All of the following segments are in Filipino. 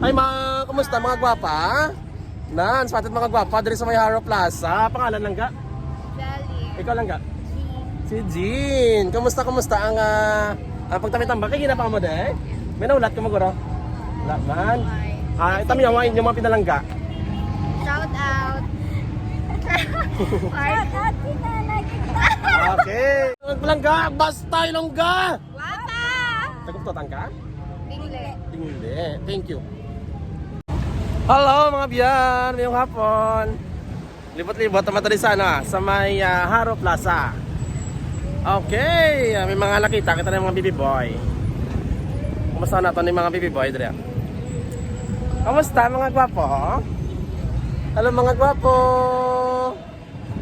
Ay mga, kumusta mga gwapa? Nan, spotted mga gwapa diri sa may Haro Plaza. Pangalan lang ga? Dali. Ikaw lang ga? Si Jean. Kumusta, kumusta ang uh, uh, pagtami-tambak? Kaya ginapa mo de? May naulat ka maguro? Wala man. Ah, itami yung inyong mga pinalangga. Shout out. Shout out kita. Okay. Magpalangga, basta ilongga! Wapa. Taguptotan ka? Dili. Hindi. Thank you. Hello mga biyan! Ngayong hapon. Libot-libot naman tayo sana sa may ah, Haro Plaza. Okay, ah, may mga nakita. Kita na yung mga baby boy. Kumusta na ito ni mga baby boy, Dre? Kamusta mga gwapo? Hello mga gwapo!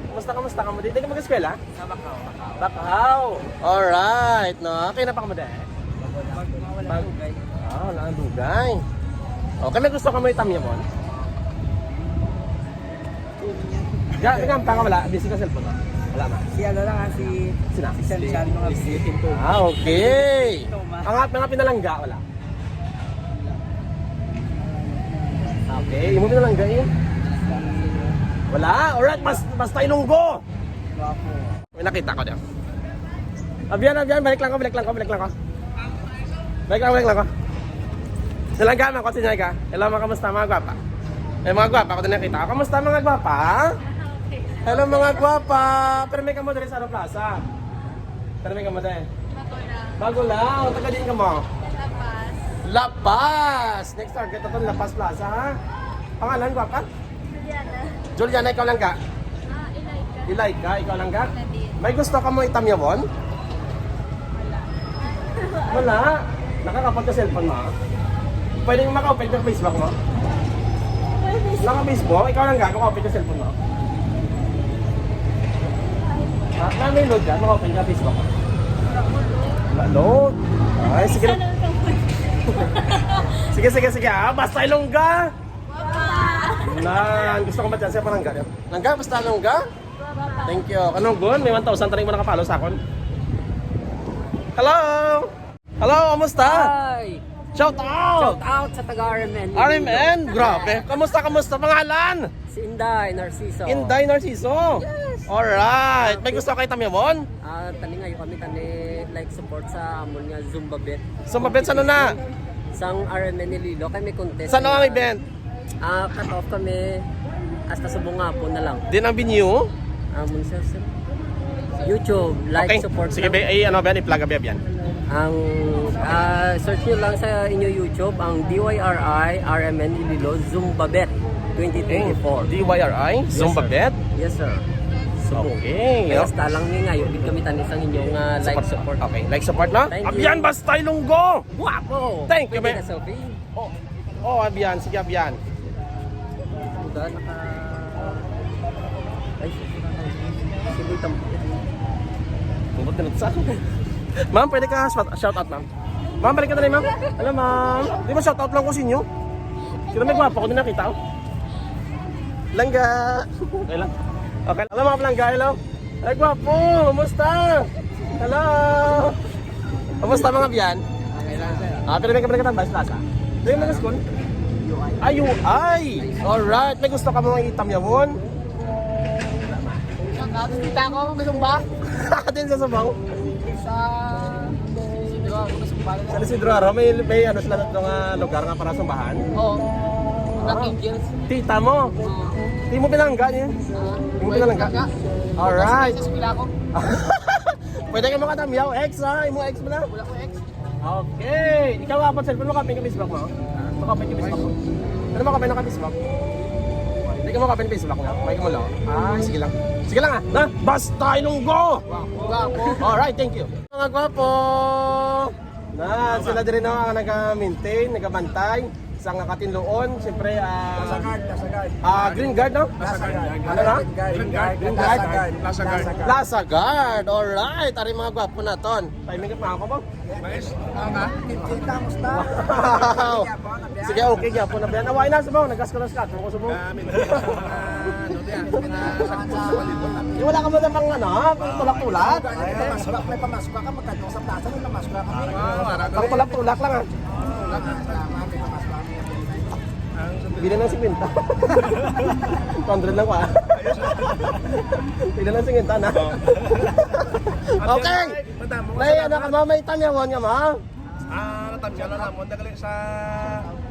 Kamusta, kamusta ka mo? Dito ka mag-eskwela? Sa Macau, Macau. Bakaw! Alright, no? Okay na pa ka mo dahil? Wala dugay. Ah, wala ang dugay. Okay, may gusto ka mo itamya mo? Ya, tingnan pa ka wala. Busy ka cellphone mo? Wala na. Si ano lang ah, si... Sina? Si San San mga bisikin to. Ah, okay. Ang at mga pinalangga, wala. Okay, yung mga pinalangga eh. Wala? Alright, mas, basta ilunggo. Guwapo. May nakita ko diyan. Abiyan, abiyan, balik lang ko, balik lang ko, balik lang ko. Balik lang, balik lang ko. Nalangga man ko, sinay ka. Hello mga kamusta mga gwapa? Eh mga gwapa, ko din nakita. Kamusta mga gwapa? Hello mga gwapa. Pero may kamo diri sa Aro Plaza. Pero may kamo diri. Bago lang, taga din ka mo. Lapas. La Paz! Next target ito, La Paz Plaza ha? Pangalan gwapa? Juliana. Juliana, ikaw lang ka? Ah, Ilaika. Ilaika, ikaw lang ka? May gusto ka mo itamyawon? Wala. Wala. Nakakapag ka cellphone mo. Pwede mo maka-open ka Facebook mo. Naka-Facebook? Ikaw lang gago ka-open ka cellphone mo. Ha? Na may load ka? Maka-open ka Facebook mo. Wala load. Ay, sige. sige, sige, sige. Ah, basta ilongga. Nan, gusto ko ba dyan? Siya pa langga. Langga, basta langga. Thank you. Anong gun? May 1,000 tanig mo nakapalo sa akon. Hello! Hello, kamusta? Hi! Shout out! Shout out sa taga-RMN. RMN, grabe. Kamusta, kamusta pangalan? Si Inday Narciso. Inday Narciso. Yes. Alright. May gusto kay Tamyamon? Ah, tani ngayon kami tani like support sa amon nga Zumba Bet. So, mabit sa ano na? Sang RMN ni Lilo kami contest. Saan ang event? Ah, cut off kami hasta sa bungapon na lang. Din ang venue? Amon sa sa YouTube, like, okay. support Sige, lang. ay, ano ba yan? I-plug up yan. Ang ah, search nyo lang sa inyo YouTube ang DYRI RMN Ililo Zumba Bet 2024. DYRI, Zumba sir. Bet. Yes sir. Subo. Okay. Kaya basta lang nga ngayon, big kami tanis ang inyong ah, like support. Okay, like support na? Thank you. Abyan, basta ilunggo! Wapo! Thank you, Pwede man. na selfie. Oh, oh, Abyan, sige Abyan. Diba, naka... Ay, sige, tam. Tungkol ka sa Ma'am, pwede ka shout, shout out, ma'am. Ma'am, balik ka na rin, ma'am. Hello, ma'am. Di ba shout out lang ko sa inyo? Sino may gwapo ko din nakita ko? Langga. Okay lang. Okay. Hello, mga langga. Hello. Ay, gwapo. Kumusta? Hello. Kumusta mga biyan? Okay lang, sir. Ah, pero may kabalik ka ng plaza. Doon yung mga school? Ay, UI. Alright. May gusto ka mga itam yawon? Kita ko, may sumba. Atin sa sabaw. Sa... Sumba. Sa Isidro Aro, may, may ano sila ng uh, lugar nga para sumbahan. Oo. Black Angels. Tita mo. Di mo pinangga niya. Di mo pinangga. Alright. Sa pila ko. Pwede ka makatamyaw. X ha. Imo X mo na. Wala ko ex. Okay. Ikaw apat cellphone mo kapin ka Facebook mo. Makapin ka Facebook mo. Ano makapin ka Facebook? Hindi ka makapin Facebook nga. May mo lang. Ah, sige lang. Sige lang ah. Na, basta ilunggo. Wapo. Alright, thank you. Mga gwapo! Na, sila din na ang nag-maintain, nag-bantay sa nga katinloon. Siyempre, ah... Nasa guard. ah, green guard, no? Nasa guard. Ano na? Green guard. Green guard? guard. Nasa guard. Plaza Guard. Alright, ari mga gwapo na ton. Timing up na ako ba? Kita, musta? Wow! Sige, okay, gyapo na ba yan? Away na, subaw. Nagas ko na skat. Ako subaw. Eh, Wala ka mo na pang ano? Pang tulak-tulak. May pamasok, may pamasok ka, magkano sa plaza, may pamasok ka kami. Pang tulak-tulak lang, pamasok kami. Bili ng 50. 100 lang ko ah. Bili ng 50 na. okay. May ano ka ma, may tanyawon nga ma. Ah, natamya na namon dagali sa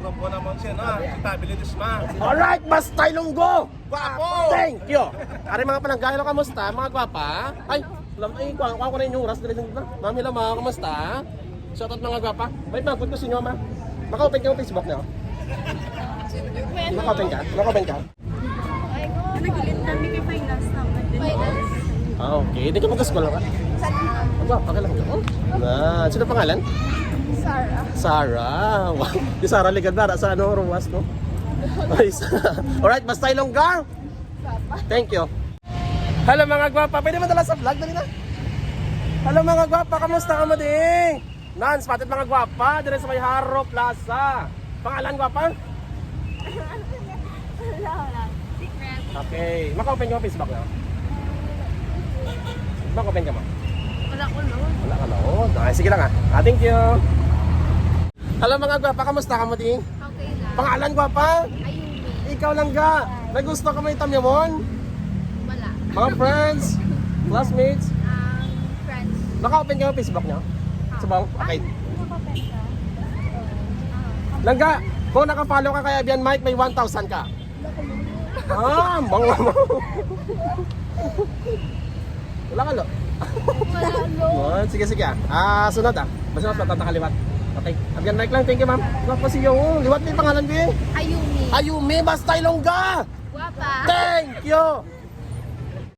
grupo namon siya no. Si Tabilidis ma. Alright, basta ilunggo. Guwapo! Thank you. Ari mga pananggalo, kamusta? Mga gwapa? Ay, lam ay kuha kuha ko na inyong oras na. Mami lang mga kamusta? Shout out mga gwapa. Wait, mag ko sa inyo ma. Maka-open ka mo Facebook na. Maka-open ka? Maka-open ka? Nagilid kami kay finance. Finance? Ah, okay. Hindi ka mag-school ka? Ang gwapa ka lang. Oh. Na, sino pangalan? Sarah. Sarah. Wow. Di Sarah ligad? Sa ano, ruwas, no? Ay, Alright, basta ilonggar. Thank you. Hello mga gwapa, pwede madala sa vlog dali na. Hello mga gwapa, kamusta ka mo ding? Nan, spotted mga gwapa, dire sa may Haro Plaza. Pangalan gwapa? Wala, wala. Secret. Okay, maka-open ka mo Facebook na. Maka-open ka mo. Wala ko no. Wala ka load. Okay, sige lang ah. Ah, thank you. Hello mga gwapa, kamusta ka mo ding? Okay lang. Pangalan gwapa? Ayumi. Ikaw lang ga. May gusto ka may tamyamon? Wala. Mga friends, classmates. Um, friends. Naka-open ka yung Facebook niyo? Sa bang? Okay. Nakapenta. Langga, kung nakapollow ka kaya Bian Mike, may 1,000 ka. Ah, bango mo. Wala ka lo. Wala. Oh, sige, sige ah. Ah, sunod ah. Basta mas matatang kaliwat. Okay. Abian Mike lang, thank you ma'am. Nga po siyo. Liwat may pangalan ko eh. Ayumi. Ayumi, basta ilongga. Guwapa. Thank you.